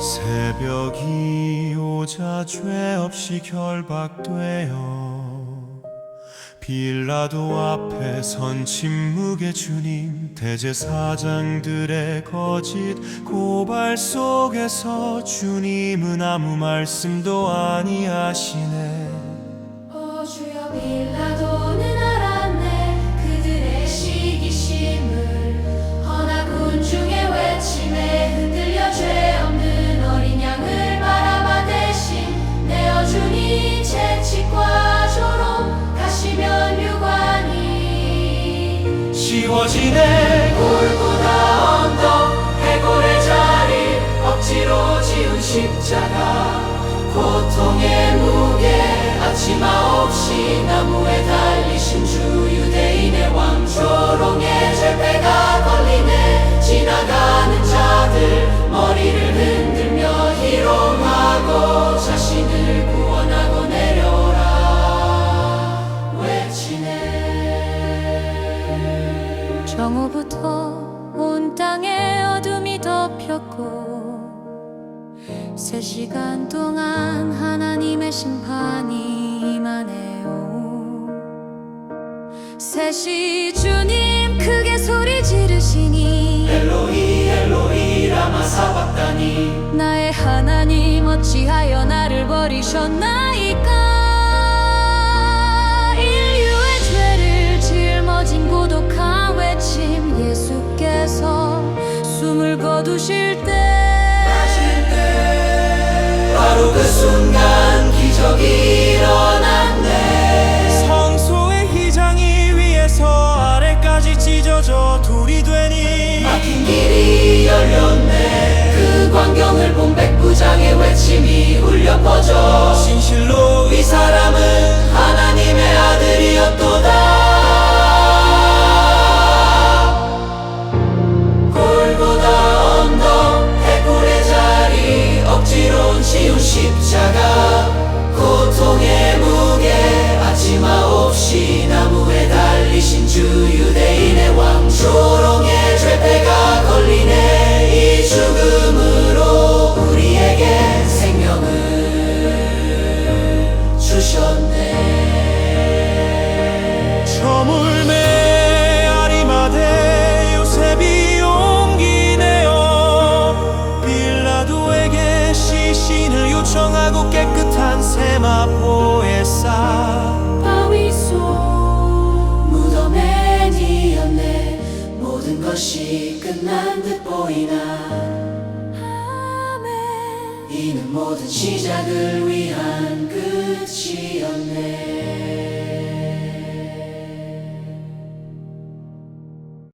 새벽이 오자 죄 없이 결박되어 빌라도 앞에 선 침묵의 주님 대제사장들의 거짓 고발 속에서 주님은 아무 말씀도 아니하시네. 쉬워지네. 골고다 언덕 해골의 자리 억지로 지은 십자가. 고통의 무게 아치마 없이 나무에 정오부터 온 땅에 어둠이 덮였고 세 시간 동안 하나님의 심판이 임하네요. 셋이 주님 크게 소리 지르시니 엘로이 엘로이 라마 사박다니. 나의 하나님 어찌하여 나를 버리셨나이 숨을 거두실 때. 바로 그 순간 기적이 일어났네. 성소의 휘장이 위에서 아래까지 찢어져 둘이 되니 막힌 길이 열렸네. 그 광경을 본 백부 이 죽음으로 우리에게 생명을 주셨네. 저물매 아리마대 요셉이 용기 내어 빌라도에게 시신을 요청하고 깨끗한 세마포에 싸. 바위 속 무덤에 뉘었네. 모든 것이 끝난 듯 보이나 이는 모든 시작을 위한 끝이